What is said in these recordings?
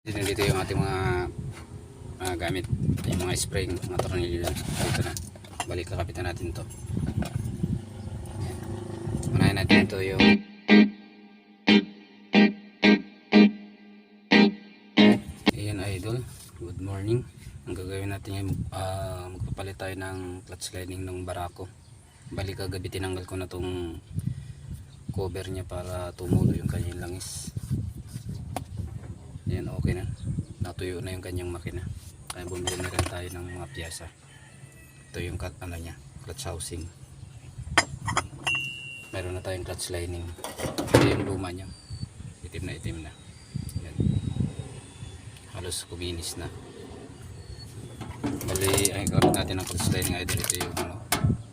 Dito, yung ating mga mga gamit. Yung mga spring, mga tornilyo. Dito na. Balik kakapitan natin to. Unahin natin ito yung Ayan idol. Good morning. Ang gagawin natin yung ah, magpapalit tayo ng clutch lining ng barako. Balik kagabi tinanggal ko na tong cover niya para tumulo yung kanyang langis. Yan, okay na. Natuyo na yung kanyang makina. Kaya bumili na rin tayo ng mga piyesa. Ito yung cut, ano niya, clutch housing. Meron na tayong clutch lining. Ito yung luma niya. Itim na itim na. Yan. Halos kuminis na. Bali, ay gamit natin ang clutch lining idol. Ito yung ano,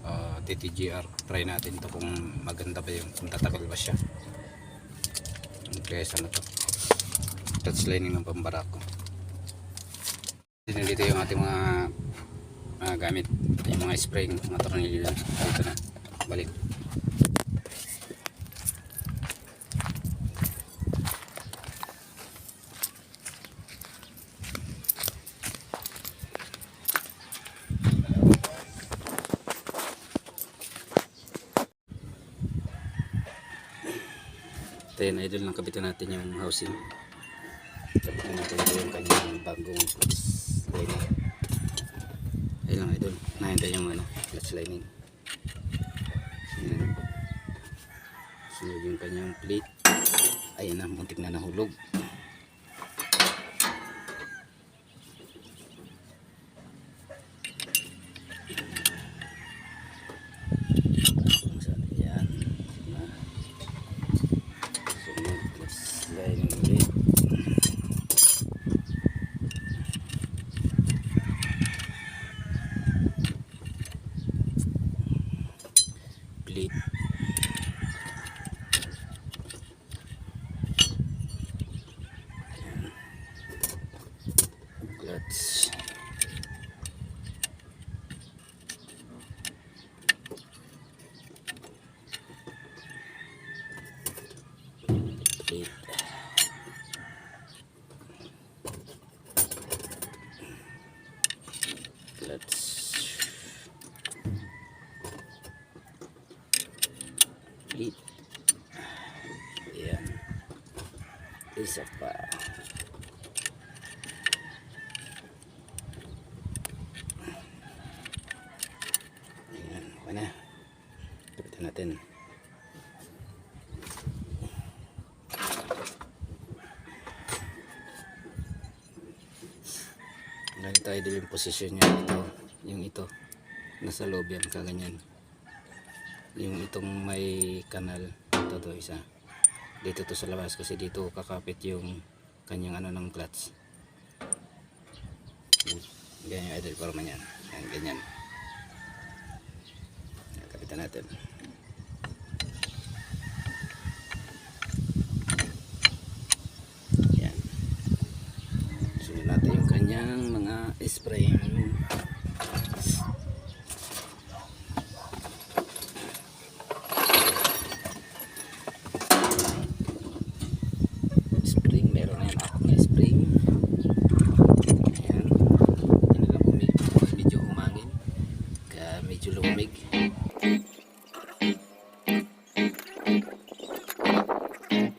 ah, TTGR. Try natin to kung maganda ba yung, kung tatagal ba siya. Okay, sana to touch lining ng pambarako dito, yung ating mga mga gamit. Yung mga spring mga tornilyo dito na. Balik. Yun idol. Ng kapitan natin yung housing Sabihin natin ito yung kanyang bagong clutch lining. Ayun lang idol. Nakita yung ano, clutch lining. Sunod yung kanyang plate. Ayan na, muntik na nahulog. Kung saan yan. Na. Sunod, clutch lining ulit. Clutch. Plate. Clutch. Plate. Ayan. Isa pa. Ayan. Okay na. Kapitan natin. Ganito tayo din yung posisyon niya ito. Yung ito. Nasa loob yan. Kaganyan yung itong may kanal ito to isa dito to sa labas kasi dito kakapit yung kanyang ano ng clutch ganyan yung idol forma yan yan ganyan. Yan, kapitan natin. Yan sunod natin yung kanyang mga spray Mm-hmm.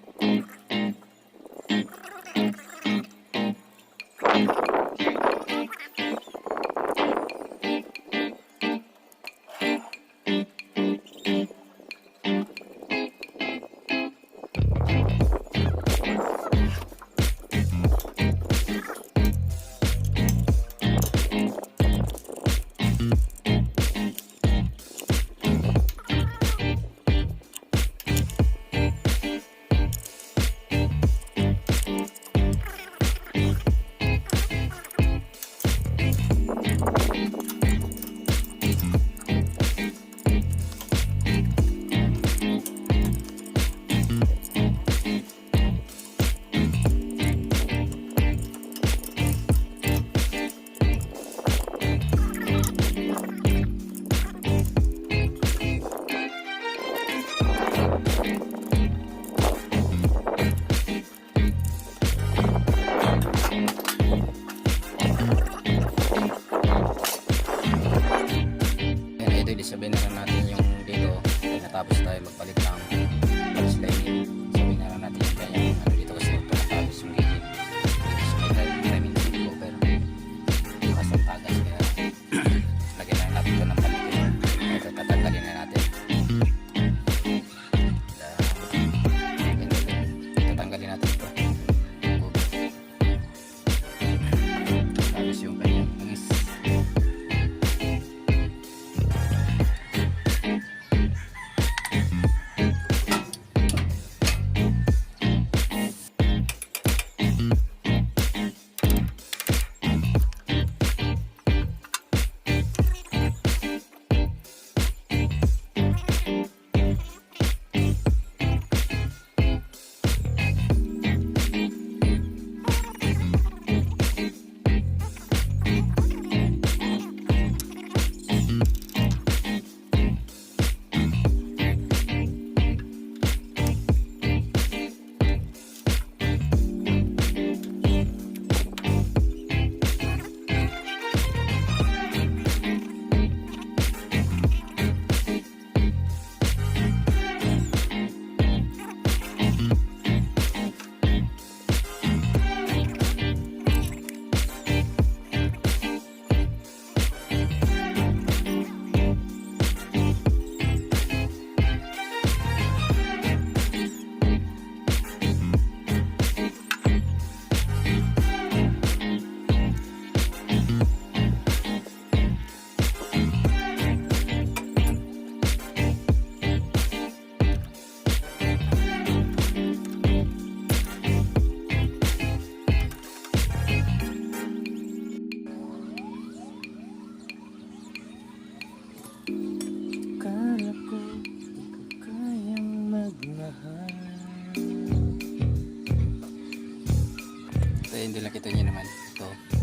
matapos tayo magpalit ng hindi lang kita niyo naman. Ito.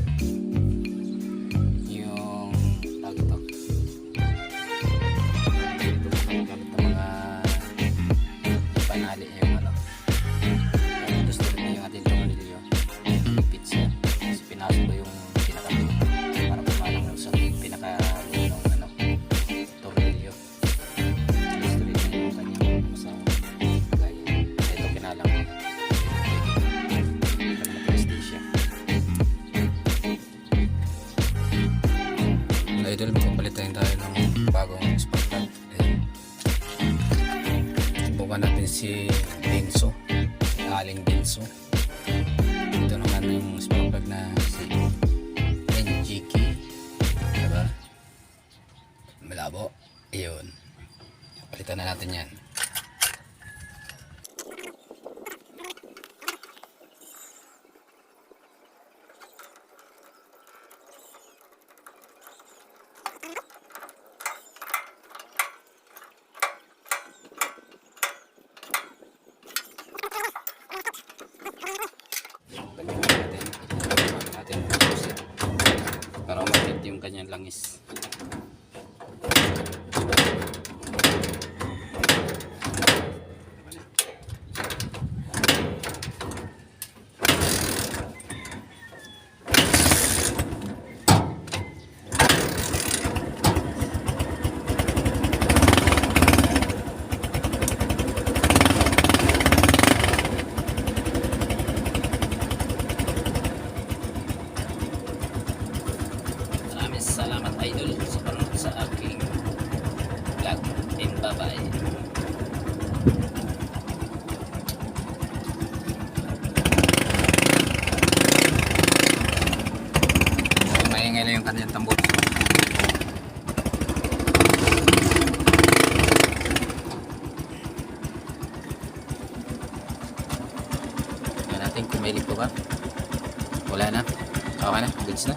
si Dinso, Aling Dinso. kanyang langis Sigurado ka? Wala na? Okay na? Goods na?